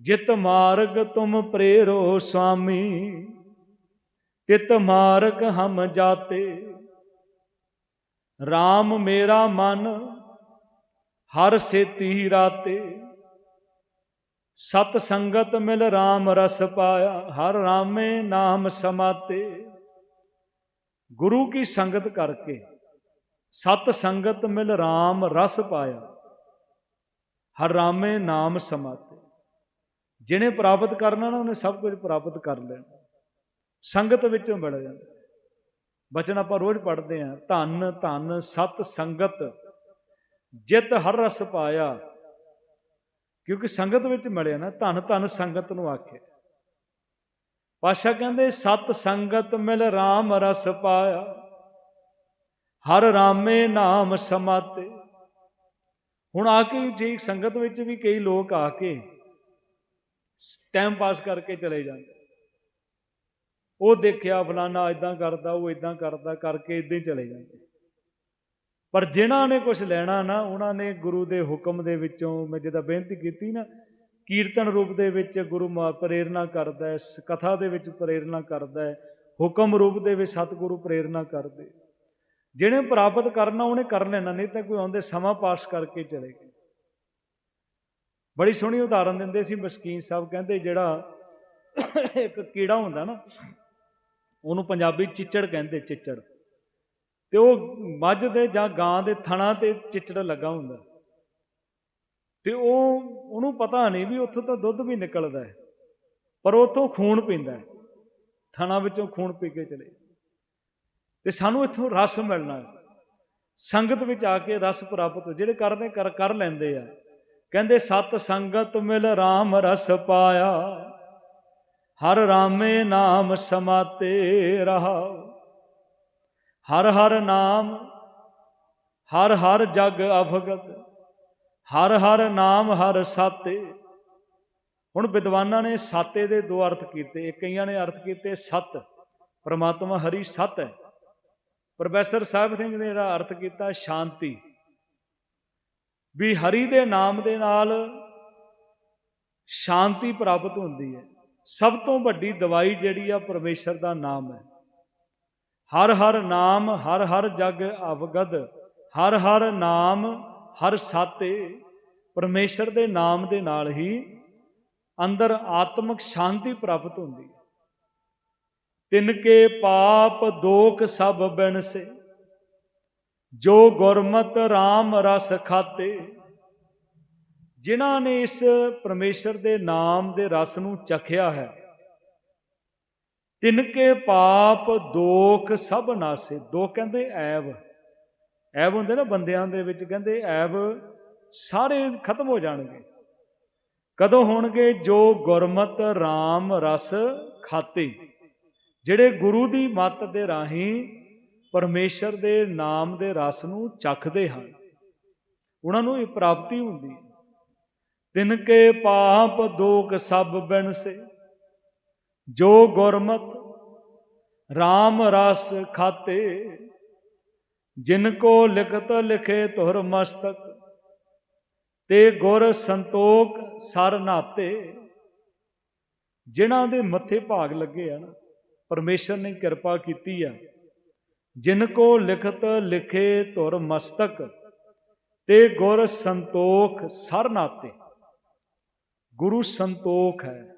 ਜਿਤ ਮਾਰਗ ਤੁਮ ਪ੍ਰੇਰੋ ਸੁਆਮੀ ਤਿਤ ਮਾਰਗ ਹਮ ਜਾਤੇ। RAM ਮੇਰਾ ਮਨ ਹਰ ਸੇਤੀ ਰਾਤੇ ਸਤ ਸੰਗਤ ਮਿਲ RAM ਰਸ ਪਾਇਆ, ਹਰ ਰਾਮੇ ਨਾਮ ਸਮਾਤੇ। ਗੁਰੂ ਕੀ ਸੰਗਤ ਕਰਕੇ ਸਤ ਸੰਗਤ ਮਿਲ RAM ਰਸ ਪਾਇਆ, ਹਰ ਰਾਮੇ ਨਾਮ ਸਮਾਤੇ। ਜਿਹਨੇ ਪ੍ਰਾਪਤ ਕਰਨਾ ਨਾ, ਉਹਨੇ ਸਭ ਕੁਝ ਪ੍ਰਾਪਤ ਕਰ ਲੈਣਾ। ਸੰਗਤ ਵਿੱਚੋਂ ਮਿਲ ਜਾਂਦਾ। ਬਚਨ ਆਪਾਂ ਰੋਜ਼ ਪੜ੍ਹਦੇ ਆਂ ਧੰਨ ਧੰਨ ਸਤ ਸੰਗਤ। ਜਿਤ ਹਰ ਰਸ ਪਾਇਆ। ਕਿਉਂਕਿ ਸੰਗਤ ਵਿੱਚ ਮਿਲਿਆ ਨਾ, ਧਨ ਧਨ ਸੰਗਤ ਨੂੰ ਆਖਿਆ ਪਾਸ਼ਾ ਕਹਿੰਦੇ, ਸਤ ਸੰਗਤ ਮਿਲ RAM ਰਸ ਪਾਇਆ। ਹਰ ਰਾਮੇ ਨਾਮ ਸਮਾਤੇ। ਹੁਣ ਆ ਕੇ ਜੇ ਸੰਗਤ ਵਿੱਚ ਵੀ ਕਈ ਲੋਕ ਆ ਕੇ ਟਾਈਮ ਪਾਸ ਕਰਕੇ ਚਲੇ ਜਾਂਦੇ। ਉਹ ਦੇਖਿਆ ਫਲਾਣਾ ਇਦਾਂ ਕਰਦਾ, ਉਹ ਇਦਾਂ ਕਰਦਾ, ਕਰਕੇ ਇਦਾਂ ਹੀ ਚਲੇ ਜਾਂਦੇ। ਪਰ ਜਿਨ੍ਹਾਂ ਨੇ ਕੁਝ ਲੈਣਾ ਨਾ, ਉਹਨਾਂ ਨੇ ਗੁਰੂ ਦੇ ਹੁਕਮ ਦੇ ਵਿੱਚੋਂ ਮੈਂ ਜਿਹਦਾ ਬੇਨਤੀ ਕੀਤੀ ਨਾ, ਕੀਰਤਨ ਰੂਪ ਦੇ ਵਿੱਚ ਗੁਰੂ ਮਾ ਪ੍ਰੇਰਣਾ ਕਰਦਾ ਹੈ, ਸ- ਕਥਾ ਦੇ ਵਿੱਚ ਪ੍ਰੇਰਣਾ ਕਰਦਾ ਹੈ, ਹੁਕਮ ਰੂਪ ਦੇ ਵਿੱਚ ਸਤਿਗੁਰੂ ਪ੍ਰੇਰਣਾ ਕਰਦੇ। ਜਿਹਨੇ ਪ੍ਰਾਪਤ ਕਰਨਾ, ਉਹਨੇ ਕਰ ਲੈਣਾ, ਨਹੀਂ ਤਾਂ ਕੋਈ ਆਉਂਦੇ ਸਮਾਂ ਪਾਸ ਕਰਕੇ ਚਲੇ ਗਏ। ਬੜੀ ਸੋਹਣੀ ਉਦਾਹਰਨ ਦਿੰਦੇ ਸੀ ਮਸਕੀਨ ਸਾਹਿਬ, ਕਹਿੰਦੇ ਜਿਹੜਾ ਇੱਕ ਕੀੜਾ ਹੁੰਦਾ ਨਾ, ਉਹਨੂੰ ਪੰਜਾਬੀ ਚਿੱਚੜ ਕਹਿੰਦੇ, ਚਿੱਚੜ। ਤੇ ਉਹ ਮੱਝ ਦੇ ਜਾਂ ਗਾਂ ਦੇ ਥਣਾ ਤੇ ਚਿੱਚੜ ਲੱਗਾ ਹੁੰਦਾ। ਤੇ ਉਹ, ਉਹਨੂੰ ਪਤਾ ਨਹੀਂ ਵੀ ਉੱਥੋਂ ਤਾਂ ਦੁੱਧ ਵੀ ਨਿਕਲਦਾ ਹੈ, ਪਰ ਉੱਥੋਂ ਖੂਨ ਪੀਂਦਾ ਹੈ, ਥਣਾ ਵਿੱਚੋਂ ਖੂਨ ਪੀ ਕੇ ਚਲੇ। ਤੇ ਸਾਨੂੰ ਇੱਥੋਂ ਰਸ ਮਿਲਣਾ ਸੰਗਤ ਵਿੱਚ ਆ ਕੇ ਰਸ ਪ੍ਰਾਪਤ ਜਿਹੜੇ ਕਰਦੇ ਕਰ ਕਰ ਲੈਂਦੇ ਆ। ਕਹਿੰਦੇ, ਸਤ ਸੰਗਤ ਮਿਲ RAM ਰਸ ਪਾਇਆ, ਹਰ ਰਾਮੇ ਨਾਮ ਸਮਾਤੇ ਰਹਾਉ ਹਰ ਹਰ ਨਾਮ, ਹਰ ਹਰ ਜਗ ਅਭਗਤ, ਹਰ ਹਰ ਨਾਮ, ਹਰ ਸਾਤੇ। ਹੁਣ ਵਿਦਵਾਨਾਂ ਨੇ ਸਾਤੇ ਦੇ ਦੋ ਅਰਥ ਕੀਤੇ। ਕਈਆਂ ਨੇ ਅਰਥ ਕੀਤੇ ਸਤ। ਪਰਮਾਤਮਾ ਹਰੀ ਸਤ ਹੈ। ਪ੍ਰੋਫੈਸਰ ਸਾਹਿਬ ਸਿੰਘ ਨੇ ਜਿਹੜਾ ਅਰਥ ਕੀਤਾ ਸ਼ਾਂਤੀ। ਵੀ ਹਰੀ ਦੇ ਨਾਮ ਦੇ ਨਾਲ ਸ਼ਾਂਤੀ ਪ੍ਰਾਪਤ ਹੁੰਦੀ ਹੈ। ਸਭ ਤੋਂ ਵੱਡੀ ਦਵਾਈ ਜਿਹੜੀ ਆ, ਪਰਮੇਸ਼ਰ ਦਾ ਨਾਮ ਹੈ। ਹਰ ਹਰ ਨਾਮ, ਹਰ ਹਰ ਜਗ ਅਵਗਦ, ਹਰ ਹਰ ਨਾਮ, ਹਰ ਸਾਤੇ। ਪਰਮੇਸ਼ਰ ਦੇ ਨਾਮ ਦੇ ਨਾਲ ਹੀ ਅੰਦਰ ਆਤਮਿਕ ਸ਼ਾਂਤੀ ਪ੍ਰਾਪਤ ਹੁੰਦੀ ਹੈ। ਤਿਨ ਕੇ ਪਾਪ ਦੋਖ ਸਭ ਬਿਨਸੇ। ਜੋ ਗੁਰਮਤ RAM ਰਸ ਖਾਤੇ। ਜਿਨ੍ਹਾਂ ਨੇ ਇਸ ਪਰਮੇਸ਼ਰ ਦੇ ਨਾਮ ਦੇ ਰਸ ਨੂੰ ਚਖਿਆ ਹੈ ਤਿਨ ਕੇ ਪਾਪ, ਦੋਖ ਸਭ ਨਾਸੇ। ਦੋ ਕਹਿੰਦੇ ਐਬ ਐਬ ਹੁੰਦੇ ਨਾ ਬੰਦਿਆਂ ਦੇ ਵਿੱਚ ਕਹਿੰਦੇ ਐਬ ਸਾਰੇ ਖਤਮ ਹੋ ਜਾਣਗੇ। ਕਦੋਂ ਹੋਣਗੇ? ਜੋ ਗੁਰਮਤ RAM ਰਸ ਖਾਤੇ। ਜਿਹੜੇ ਗੁਰੂ ਦੀ ਮੱਤ ਦੇ ਰਾਹੀਂ ਪਰਮੇਸ਼ਰ ਦੇ ਨਾਮ ਦੇ ਰਸ ਨੂੰ ਚੱਖਦੇ ਹਨ। ਉਹਨਾਂ ਨੂੰ ਇਹ ਪ੍ਰਾਪਤੀ ਹੁੰਦੀ ਹੈ। ਤਿਨ ਕੇ ਪਾਪ, ਦੋਖ ਸਭ ਬਿਨਸੇ। ਜੋ ਗੁਰਮਤ RAM ਰਸ ਖਾਤੇ, ਜਿਨ ਕੋ ਲਿਖਤ ਲਿਖੇ ਤੁਰ ਮਸਤਕ, ਤੇ ਗੁਰ ਸੰਤੋਖ ਸਰ ਨਾਤੇ ਜਿਨ੍ਹਾਂ ਦੇ ਮੱਥੇ ਭਾਗ ਲੱਗੇ ਆ ਨਾ ਪਰਮੇਸ਼ਰ ਨੇ ਕਿਰਪਾ ਕੀਤੀ ਆ। ਜਿਨ ਕੋ ਲਿਖਤ ਲਿਖੇ ਤੁਰ ਮਸਤਕ, ਤੇ ਗੁਰ ਸੰਤੋਖ ਸਰ ਨਾਤੇ ਗੁਰੂ ਸੰਤੋਖ ਹੈ।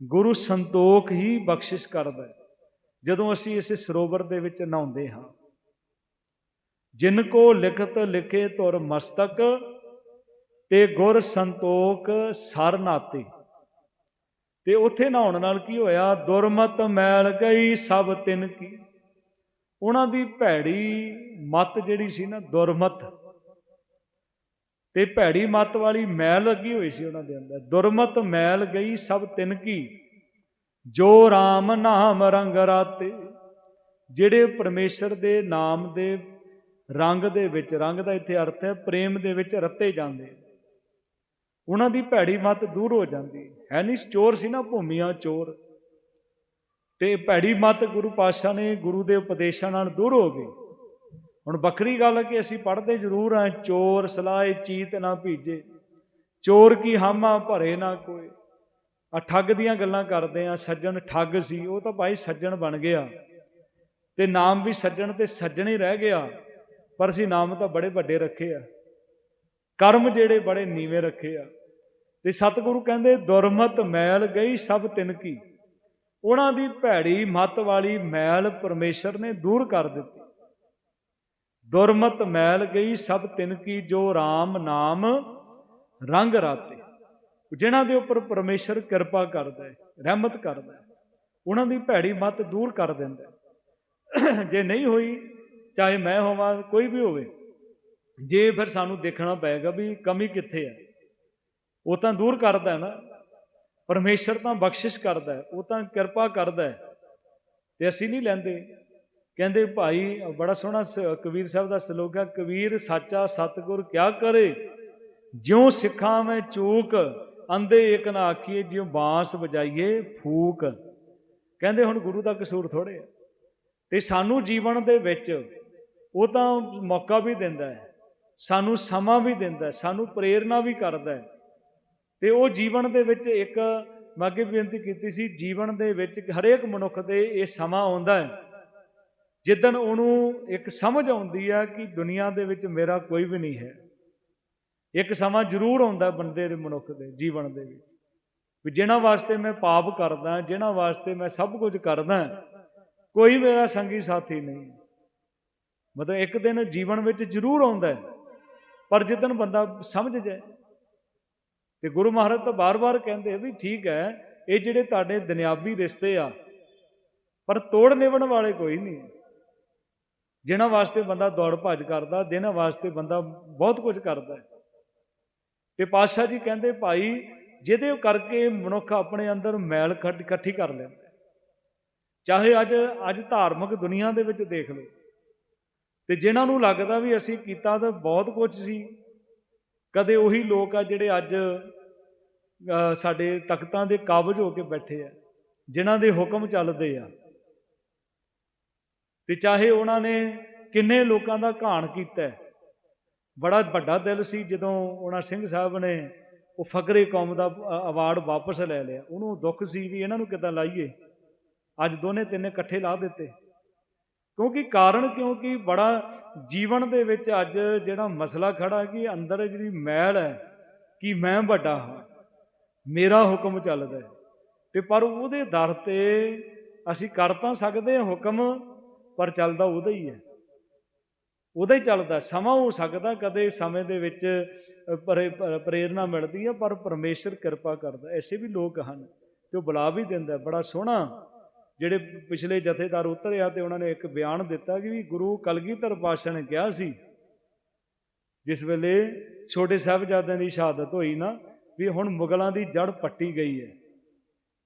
ਗੁਰੂ ਸੰਤੋਖ ਹੀ ਬਖਸ਼ਿਸ਼ ਕਰਦਾ ਹੈ। ਜਦੋਂ ਅਸੀਂ ਇਸ ਸਰੋਵਰ ਦੇ ਵਿੱਚ ਨਹਾਉਂਦੇ ਹਾਂ, ਜਿਨ ਕੋ ਲਿਖਤ ਲਿਖੇ ਤੁਰ ਮਸਤਕ, ਤੇ ਗੁਰ ਸੰਤੋਖ ਸਰ ਨਾਤੇ। ਤੇ ਉੱਥੇ ਨਹਾਉਣ ਨਾਲ ਕੀ ਹੋਇਆ, ਦੁਰਮਤ ਮੈਲ ਗਈ ਸਭ ਤਿਨ ਕੀ। ਉਹਨਾਂ ਦੀ ਭੈੜੀ ਮਤ ਜਿਹੜੀ ਸੀ ਨਾ, ਦੁਰਮਤ। ਤੇ ਭੈੜੀ ਮਤ ਵਾਲੀ ਮੈਲ ਲੱਗੀ ਹੋਈ ਸੀ ਉਹਨਾਂ ਦੇ ਅੰਦਰ। ਦੁਰਮਤ ਮੈਲ ਗਈ ਸਭ ਤਿਨ ਕੀ। ਜੋ RAM ਨਾਮ ਰੰਗ ਰਾਤੇ, ਜਿਹੜੇ ਪਰਮੇਸ਼ਰ ਦੇ ਨਾਮ ਦੇ ਰੰਗ ਦੇ ਵਿੱਚ, ਰੰਗ ਦਾ ਇੱਥੇ ਅਰਥ ਹੈ ਪ੍ਰੇਮ ਦੇ ਵਿੱਚ ਰੱਤੇ ਜਾਂਦੇ। ਉਹਨਾਂ ਦੀ ਭੈੜੀ ਮਤ ਦੂਰ ਹੋ ਜਾਂਦੀ। ਹੈ ਨਹੀਂ ਚੋਰ ਸੀ ਨਾ ਭੂਮੀਆਂ ਚੋਰ। ਤੇ ਭੈੜੀ ਮਤ ਗੁਰੂ ਪਾਤਸ਼ਾਹ ਨੇ ਗੁਰੂ ਦੇ ਉਪਦੇਸ਼ਾਂ ਨਾਲ ਦੂਰ ਹੋ ਗਈ। ਹੁਣ ਵੱਖਰੀ ਗੱਲ ਕਿ ਅਸੀਂ ਪੜ੍ਹਦੇ ਜ਼ਰੂਰ ਆ ਚੋਰ ਸਲਾਏ ਚੀਤ ਨਾ ਭੀਜੇ। ਚੋਰ ਕੀ ਹਾਮਾ ਭਰੇ ਨਾ ਕੋਈ ਆ ਠੱਗ ਦੀਆਂ ਗੱਲਾਂ ਕਰਦੇ ਆ ਸੱਜਣ ਠੱਗ ਸੀ, ਉਹ ਤਾਂ ਭਾਈ ਸੱਜਣ ਬਣ ਗਿਆ। ਤੇ ਨਾਮ ਵੀ ਸੱਜਣ ਤੇ ਸੱਜਣ ਹੀ ਰਹਿ ਗਿਆ, ਪਰ ਅਸੀਂ ਨਾਮ ਤਾਂ ਬੜੇ ਵੱਡੇ ਰੱਖੇ ਆ। ਕਰਮ ਜਿਹੜੇ ਬੜੇ ਨੀਵੇਂ ਰੱਖੇ ਆ। ਤੇ ਸਤਿਗੁਰੂ ਕਹਿੰਦੇ, ਦੁਰਮਤ ਮੈਲ ਗਈ ਸਭ ਤਿਨ ਕੀ। ਉਹਨਾਂ ਦੀ ਭੈੜੀ ਮਤ ਵਾਲੀ ਮੈਲ ਪਰਮੇਸ਼ਰ ਨੇ ਦੂਰ ਕਰ ਦਿੱਤੀ। ਦੁਰਮਤ ਮੈਲ ਗਈ ਸਭ ਤਿਨ ਕੀ ਜੋ RAM ਨਾਮ ਰੰਗ ਰਾਤੇ। ਜਿਨ੍ਹਾਂ ਦੇ ਉੱਪਰ ਪਰਮੇਸ਼ਰ ਕਿਰਪਾ ਕਰਦਾ ਹੈ, ਰਹਿਮਤ ਕਰਦਾ ਹੈ, ਉਹਨਾਂ ਦੀ ਭੈੜੀ ਮਤ ਦੂਰ ਕਰ ਦਿੰਦਾ ਹੈ। ਜੇ ਨਹੀਂ ਹੋਈ, ਚਾਹੇ ਮੈਂ ਹੋਵਾਂ, ਕੋਈ ਵੀ ਹੋਵੇ, ਜੇ ਫਿਰ ਸਾਨੂੰ ਦੇਖਣਾ ਪਏਗਾ ਵੀ ਕਮੀ ਕਿੱਥੇ ਹੈ। ਉਹ ਤਾਂ ਦੂਰ ਕਰਦਾ ਹੈ ਨਾ। ਪਰਮੇਸ਼ਰ ਤਾਂ ਬਖਸ਼ਿਸ਼ ਕਰਦਾ ਹੈ, ਉਹ ਤਾਂ ਕਿਰਪਾ ਕਰਦਾ ਹੈ। ਤੇ ਅਸੀਂ ਨਹੀਂ ਲੈਂਦੇ। ਕਹਿੰਦੇ ਭਾਈ, ਬੜਾ ਸੋਹਣਾ ਸ- ਕਬੀਰ ਸਾਹਿਬ ਦਾ ਸ਼ਲੋਕ ਹੈ ਕਬੀਰ ਸਾਚਾ ਸਤਗੁਰ ਕਿਆ ਕਰੇ? ਜਿਉ ਸਿੱਖਾਂ ਮੈਂ ਚੂਕ ਅੰਦੇ ਇੱਕ ਨਾ ਆਖੀਏ, ਜਿਉ ਬਾਂਸ ਵਜਾਈਏ ਫੂਕ। ਕਹਿੰਦੇ ਹੁਣ ਗੁਰੂ ਦਾ ਕਸੂਰ ਥੋੜੇ ਆ। ਤੇ ਸਾਨੂੰ ਜੀਵਨ ਦੇ ਵਿੱਚ ਉਹ ਤਾਂ ਮੌਕਾ ਵੀ ਦਿੰਦਾ ਹੈ, ਸਾਨੂੰ ਸਮਾਂ ਵੀ ਦਿੰਦਾ ਹੈ, ਸਾਨੂੰ ਪ੍ਰੇਰਣਾ ਵੀ ਕਰਦਾ ਹੈ। ਤੇ ਉਹ ਜੀਵਨ ਦੇ ਵਿੱਚ ਇੱਕ, ਮੈਂ ਅੱਗੇ ਬੇਨਤੀ ਕੀਤੀ ਸੀ, ਜੀਵਨ ਦੇ ਵਿੱਚ ਹਰੇਕ ਮਨੁੱਖ ਦੇ ਇਹ ਸਮਾਂ ਆਉਂਦਾ ਹੈ। ਜਿੱਦਨ ਉਹਨੂੰ ਇੱਕ ਸਮਝ ਆਉਂਦੀ ਆ ਕਿ ਦੁਨੀਆ ਦੇ ਵਿੱਚ ਮੇਰਾ ਕੋਈ ਵੀ ਨਹੀਂ ਹੈ, ਇੱਕ ਸਮਾਂ ਜ਼ਰੂਰ ਆਉਂਦਾ ਬੰਦੇ ਦੇ ਮਨੁੱਖ ਦੇ, ਜੀਵਨ ਦੇ ਵਿੱਚ। ਵੀ ਜਿਹਨਾਂ ਵਾਸਤੇ ਮੈਂ ਪਾਪ ਕਰਦਾ ਜਿਹਨਾਂ ਵਾਸਤੇ ਮੈਂ ਸਭ ਕੁਝ ਕਰਦਾ, ਕੋਈ ਮੇਰਾ ਸੰਗੀ ਸਾਥੀ ਨਹੀਂ ਮਤਲਬ ਇੱਕ ਦਿਨ ਜੀਵਨ ਵਿੱਚ ਜ਼ਰੂਰ ਆਉਂਦਾ ਪਰ ਜਿੱਦਨ ਬੰਦਾ ਸਮਝ ਜਾਏ, ਤੇ ਗੁਰੂ ਮਹਾਰਾਜ ਤਾਂ ਬਾਰ-ਬਾਰ ਕਹਿੰਦੇ ਵੀ ਠੀਕ ਹੈ, ਇਹ ਜਿਹੜੇ ਤੁਹਾਡੇ ਦੁਨਿਆਵੀ ਰਿਸ਼ਤੇ ਆ, ਪਰ ਤੋੜ ਨਿਭਣ ਵਾਲੇ ਕੋਈ ਨਹੀਂ ਜਿਨ੍ਹਾਂ ਵਾਸਤੇ ਬੰਦਾ ਦੌੜ ਭੱਜ ਕਰਦਾ, ਜਿਨ੍ਹਾਂ ਵਾਸਤੇ ਬੰਦਾ ਬਹੁਤ ਕੁਝ ਕਰਦਾ ਹੈ। ਤੇ ਪਾਤਸ਼ਾਹ ਜੀ ਕਹਿੰਦੇ, ਭਾਈ, ਜਿਹਦੇ ਕਰਕੇ ਮਨੁੱਖ ਆਪਣੇ ਅੰਦਰ ਮੈਲ ਖੱਟ, ਇਕੱਠੀ ਕਰ ਲੈਂਦਾ ਚਾਹੇ ਅੱਜ ਅੱਜ ਧਾਰਮਿਕ ਦੁਨੀਆ ਦੇ ਵਿੱਚ ਦੇਖ ਲਓ, ਤੇ ਜਿਨ੍ਹਾਂ ਨੂੰ ਲੱਗਦਾ ਵੀ ਅਸੀਂ ਕੀਤਾ ਤਾਂ ਬਹੁਤ ਕੁਝ ਸੀ, ਕਦੇ ਉਹੀ ਲੋਕ ਆ ਜਿਹੜੇ ਅੱਜ ਸਾਡੇ ਤਖਤਾਂ ਦੇ ਕਾਬਜ ਹੋ ਕੇ ਬੈਠੇ ਆ, ਜਿਨ੍ਹਾਂ ਦੇ ਹੁਕਮ ਚੱਲਦੇ ਆ। ਤੇ ਚਾਹੇ ਉਹਨਾਂ ਨੇ ਕਿੰਨੇ ਲੋਕਾਂ ਦਾ ਘਾਣ ਕੀਤਾ ਬੜਾ ਵੱਡਾ ਦਿਲ ਸੀ ਜਦੋਂ ਉਹਨਾਂ ਸਿੰਘ ਸਾਹਿਬ ਨੇ ਉਹ ਫਕਰੇ ਕੌਮ ਦਾ ਅਵਾਰਡ ਵਾਪਸ ਲੈ ਲਿਆ। ਉਹਨੂੰ ਦੁੱਖ ਸੀ ਵੀ ਇਹਨਾਂ ਨੂੰ ਕਿੱਦਾਂ ਲਾਈਏ। ਅੱਜ ਦੋਨੇ ਤਿੰਨੇ ਇਕੱਠੇ ਲਾ ਦਿੱਤੇ। ਕਿਉਂਕਿ ਕਾਰਨ ਕਿਉਂਕਿ ਬੜਾ ਜੀਵਨ ਦੇ ਵਿੱਚ ਅੱਜ ਜਿਹੜਾ ਮਸਲਾ ਖੜਾ ਕਿ ਅੰਦਰ ਜਿਹੜੀ ਮੈਲ ਹੈ ਕਿ ਮੈਂ ਵੱਡਾ ਹਾਂ, ਮੇਰਾ ਹੁਕਮ ਚੱਲਦਾ ਹੈ। ਤੇ ਪਰ ਉਹਦੇ ਦਰ ਤੇ ਅਸੀਂ ਕਰ ਤਾਂ ਸਕਦੇ ਹਾਂ ਹੁਕਮ ਪਰ ਚੱਲਦਾ ਉਹਦਾ ਹੀ ਹੈ। ਉਹਦਾ ਹੀ ਚੱਲਦਾ। ਸਮਾਂ ਹੋ ਸਕਦਾ ਕਦੇ ਸਮੇਂ ਦੇ ਵਿੱਚ ਪਰੇ- ਪ- ਪ੍ਰੇਰਣਾ ਮਿਲਦੀ ਹੈ ਪਰ ਪਰਮੇਸ਼ਰ ਕਿਰਪਾ ਕਰਦਾ। ਐਸੇ ਵੀ ਲੋਕ ਹਨ ਤੇ ਉਹ ਬੁਲਾ ਵੀ ਦਿੰਦਾ ਬੜਾ ਸੋਹਣਾ ਜਿਹੜੇ ਪਿਛਲੇ ਜਥੇਦਾਰ ਉਤਰਿਆ ਤੇ ਉਹਨਾਂ ਨੇ ਇੱਕ ਬਿਆਨ ਦਿੱਤਾ ਕਿ ਵੀ ਗੁਰੂ ਕਲਗੀਧਰ ਪਾਤਸ਼ਾਹ ਨੇ ਕਿਹਾ ਸੀ, ਜਿਸ ਵੇਲੇ ਛੋਟੇ ਸਾਹਿਬਜ਼ਾਦਿਆਂ ਦੀ ਸ਼ਹਾਦਤ ਹੋਈ ਨਾ, ਵੀ ਹੁਣ ਮੁਗਲਾਂ ਦੀ ਜੜ ਪੱਟੀ ਗਈ ਹੈ।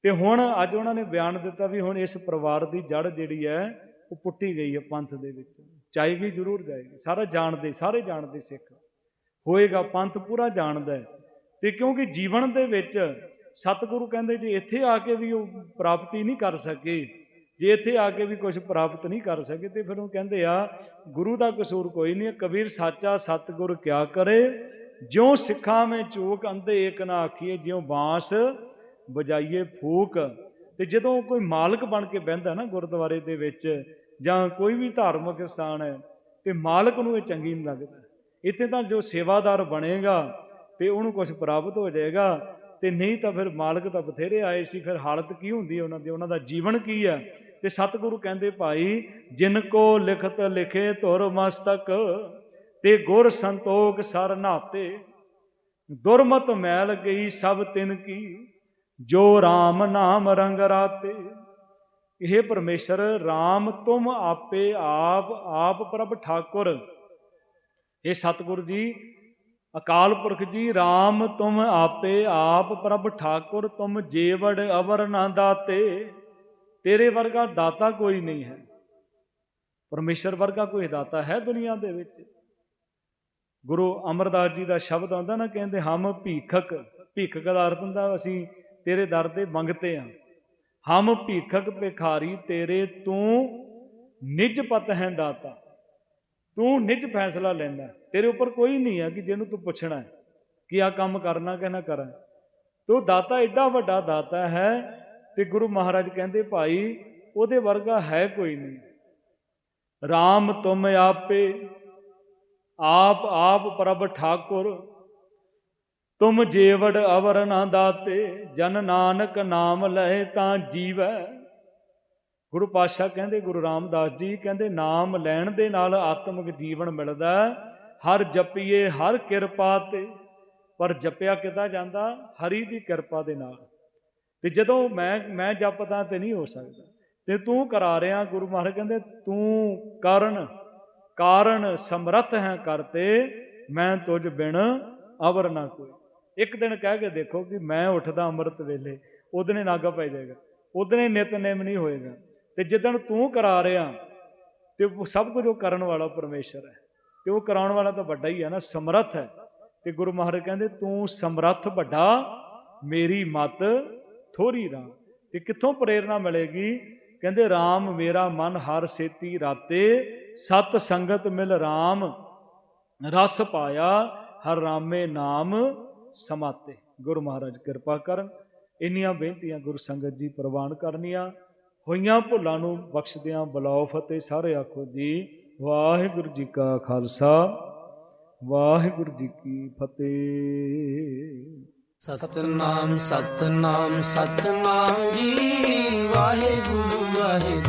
ਤੇ ਹੁਣ ਅੱਜ ਉਹਨਾਂ ਨੇ ਬਿਆਨ ਦਿੱਤਾ ਵੀ ਹੁਣ ਇਸ ਪਰਿਵਾਰ ਦੀ ਜੜ ਜਿਹੜੀ ਹੈ ਉਹ ਪੁੱਟੀ ਗਈ ਹੈ ਪੰਥ ਦੇ ਵਿੱਚ। ਜਾਏਗੀ ਜ਼ਰੂਰ ਜਾਏਗੀ। ਸਾਰਾ ਜਾਣਦੇ, ਸਾਰੇ ਜਾਣਦੇ ਸਿੱਖ। ਹੋਏਗਾ, ਪੰਥ ਪੂਰਾ ਜਾਣਦਾ ਹੈ। ਤੇ ਕਿਉਂਕਿ ਜੀਵਨ ਦੇ ਵਿੱਚ ਸਤਿਗੁਰੂ ਕਹਿੰਦੇ ਜੇ ਇੱਥੇ ਆ ਕੇ ਵੀ ਉਹ ਪ੍ਰਾਪਤੀ ਨਹੀਂ ਕਰ ਸਕੇ, ਜੇ ਇੱਥੇ ਆ ਕੇ ਵੀ ਕੁਝ ਪ੍ਰਾਪਤ ਨਹੀਂ ਕਰ ਸਕੇ, ਤੇ ਫਿਰ ਉਹ ਕਹਿੰਦੇ ਆ, ਗੁਰੂ ਦਾ ਕਸੂਰ ਕੋਈ ਨਹੀਂ ਕਬੀਰ, ਸਾਚਾ ਸਤਿਗੁਰ ਕਿਆ ਕਰੇ? ਜਿਉ ਸਿੱਖਾਂ ਮੈਂ ਚੋਕ ਅੰਦੇ ਏਕ ਨਾ ਆਖੀਏ, ਜਿਉ ਬਾਂਸ ਵਜਾਈਏ ਫੂਕ। ਤੇ ਜਦੋਂ ਕੋਈ ਮਾਲਕ ਬਣ ਕੇ ਬਹਿੰਦਾ ਨਾ ਗੁਰਦੁਆਰੇ ਦੇ ਵਿੱਚ ਜਾਂ ਕੋਈ ਵੀ ਧਾਰਮਿਕ ਸਥਾਨ ਹੈ ਤੇ ਮਾਲਕ ਨੂੰ ਇਹ ਚੰਗੀ ਨਹੀਂ ਲੱਗਦਾ। ਇੱਥੇ ਤਾਂ ਜੋ ਸੇਵਾਦਾਰ ਬਣੇਗਾ ਤੇ ਉਹਨੂੰ ਕੁਝ ਪ੍ਰਾਪਤ ਹੋ ਜਾਏਗਾ ਤੇ ਨਹੀਂ ਤਾਂ ਫਿਰ ਮਾਲਕ ਤਾਂ ਬਥੇਰੇ ਆਏ ਸੀ, ਫਿਰ ਹਾਲਤ ਕੀ ਹੁੰਦੀ ਉਹਨਾਂ ਦੀ, ਉਹਨਾਂ ਦਾ ਜੀਵਨ ਕੀ ਹੈ? ਤੇ ਸਤਿਗੁਰੂ ਕਹਿੰਦੇ, ਭਾਈ, ਜਿਨ ਕੋ ਲਿਖਤ ਲਿਖੇ ਧੁਰ ਮਸਤਕ, ਤੇ ਗੁਰ ਸੰਤੋਖ ਸਰ ਨਾਤੇ। ਦੁਰਮਤ ਮੈਲ ਗਈ ਸਭ ਤਿਨ ਕੀ, ਜੋ RAM ਨਾਮ ਰੰਗ ਰਾਤੇ। ਇਹ ਪਰਮੇਸ਼ਰ RAM ਤੁਮ ਆਪੇ ਆਪ ਆਪ ਪ੍ਰਭ ਠਾਕੁਰ। ਇਹ ਸਤਿਗੁਰੂ ਜੀ, ਅਕਾਲ ਪੁਰਖ ਜੀ RAM ਤੁਮ ਆਪੇ ਆਪ ਪ੍ਰਭ ਠਾਕੁਰ, ਤੁਮ ਜੀਵੜ ਅਵਰ ਨਾ ਦਾਤੇ। ਤੇਰੇ ਵਰਗਾ ਦਾਤਾ ਕੋਈ ਨਹੀਂ ਹੈ। ਪਰਮੇਸ਼ਰ ਵਰਗਾ ਕੋਈ ਦਾਤਾ ਹੈ ਦੁਨੀਆ ਦੇ ਵਿੱਚ। ਗੁਰੂ ਅਮਰਦਾਸ ਜੀ ਦਾ ਸ਼ਬਦ ਆਉਂਦਾ ਨਾ, ਕਹਿੰਦੇ, ਹਮ ਭੀਖਕ ਭੀਖਕ ਦਾ ਅਰਥ ਹੁੰਦਾ, ਅਸੀਂ ਤੇਰੇ ਦਰ ਤੇ ਮੰਗਤੇ ਆ ਹਮ ਭੀਖਕ ਭਿਖਾਰੀ ਤੇਰੇ ਤੂੰ ਨਿਜ ਪਤ ਹੈ ਦਾਤਾ। ਤੂੰ ਨਿਜ ਫੈਸਲਾ ਲੈਂਦਾ ਤੇਰੇ ਉੱਪਰ ਕੋਈ ਨਹੀਂ ਹੈ ਕਿ ਜਿਹਨੂੰ ਤੂੰ ਪੁੱਛਣਾ ਹੈ ਕਿ ਆ ਕੰਮ ਕਰਨਾ ਕਿ ਨਾ ਕਰਾਂ ਤੂੰ ਦਾਤਾ ਐਡਾ ਵੱਡਾ ਦਾਤਾ ਹੈ ਤੇ ਗੁਰੂ ਮਹਾਰਾਜ ਕਹਿੰਦੇ, ਭਾਈ, ਉਹਦੇ ਵਰਗਾ ਹੈ ਕੋਈ ਨਹੀਂ। RAM ਤੁਮ ਆਪੇ, ਆਪ ਆਪ ਪ੍ਰਭ ਠਾਕੁਰ ਤੁਮ ਜੇਵੜ ਅਵਰ ਨਾ ਦਾਤੇ, ਜਨ ਨਾਨਕ ਨਾਮ ਲਏ ਤਾਂ ਜੀਵੈ। ਗੁਰੂ ਪਾਤਸ਼ਾਹ ਕਹਿੰਦੇ, ਗੁਰੂ ਰਾਮਦਾਸ ਜੀ ਕਹਿੰਦੇ, ਨਾਮ ਲੈਣ ਦੇ ਨਾਲ ਆਤਮਿਕ ਜੀਵਨ ਮਿਲਦਾ ਹਰ ਜਪੀਏ, ਹਰ ਕਿਰਪਾ ਤੇ। ਪਰ ਜਪਿਆ ਕਿੱਦਾਂ ਜਾਂਦਾ? ਹਰੀ ਦੀ ਕਿਰਪਾ ਦੇ ਨਾਲ। ਤੇ ਜਦੋਂ ਮੈਂ ਮੈਂ ਜਪਦਾ ਤੇ ਨਹੀਂ ਹੋ ਸਕਦਾ। ਤੇ ਤੂੰ ਕਰਾ ਰਿਹਾ, ਗੁਰੂ ਮਹਾਰਾਜ ਕਹਿੰਦੇ, ਤੂੰ ਕਰਨ, ਕਾਰਨ ਸਮਰੱਥ ਹੈ ਕਰਤੇ ਮੈਂ ਤੁਝ ਬਿਨ ਅਵਰ ਨਾ ਕੋਈ। ਇੱਕ ਦਿਨ ਕਹਿ ਕੇ ਦੇਖੋ ਕਿ ਮੈਂ ਉੱਠਦਾ ਅੰਮ੍ਰਿਤ ਵੇਲੇ ਉਹਦਨੇ ਨਾਗਾ ਪੈ ਜਾਏਗਾ ਉਹਦਨੇ ਨਿਤਨੇਮ ਨਹੀਂ ਹੋਏਗਾ। ਤੇ ਜਿੱਦਣ ਤੂੰ ਕਰਾ ਰਿਹਾ, ਤੇ ਉਹ ਸਭ ਕੁਝ ਉਹ ਕਰਨ ਵਾਲਾ ਪਰਮੇਸ਼ਰ ਹੈ। ਤੇ ਉਹ ਕਰਾਉਣ ਵਾਲਾ ਤਾਂ ਵੱਡਾ ਹੀ ਹੈ ਨਾ, ਸਮਰੱਥ ਹੈ। ਤੇ ਗੁਰੂ ਮਹਾਰਾਜ ਕਹਿੰਦੇ, ਤੂੰ ਸਮਰੱਥ ਵੱਡਾ, ਮੇਰੀ ਮਤ ਥੋੜੀ ਰਾਂ ਤੇ ਕਿੱਥੋਂ ਪ੍ਰੇਰਣਾ ਮਿਲੇਗੀ? ਕਹਿੰਦੇ RAM ਮੇਰਾ ਮਨ ਹਰ ਸੇਤੀ ਰਾਤੇ, ਸਤ ਸੰਗਤ ਮਿਲ RAM ਰਸ ਪਾਇਆ, ਹਰ ਰਾਮੇ ਨਾਮ ਸਮਾਤੇ ਗੁਰੂ ਮਹਾਰਾਜ ਕਿਰਪਾ ਕਰਨ। ਇੰਨੀਆਂ ਬੇਨਤੀਆਂ ਗੁਰੂ ਸੰਗਤ ਜੀ ਪ੍ਰਵਾਨ ਕਰਨੀਆਂ। ਹੋਈਆਂ ਭੁੱਲਾਂ ਨੂੰ ਬਖਸ਼ਦਿਆਂ ਬੁਲਾਓ ਫਤਿਹ। ਸਾਰੇ ਆਖੋ ਜੀ, ਵਾਹਿਗੁਰੂ ਜੀ ਕਾ ਖਾਲਸਾ, ਵਾਹਿਗੁਰੂ ਜੀ ਕੀ ਫਤਿਹ।
ਸਤਨਾਮ ਸਤਨਾਮ ਸਤਨਾਮ ਜੀ, ਵਾਹਿਗੁਰੂ ਵਾਹਿਗੁਰੂ।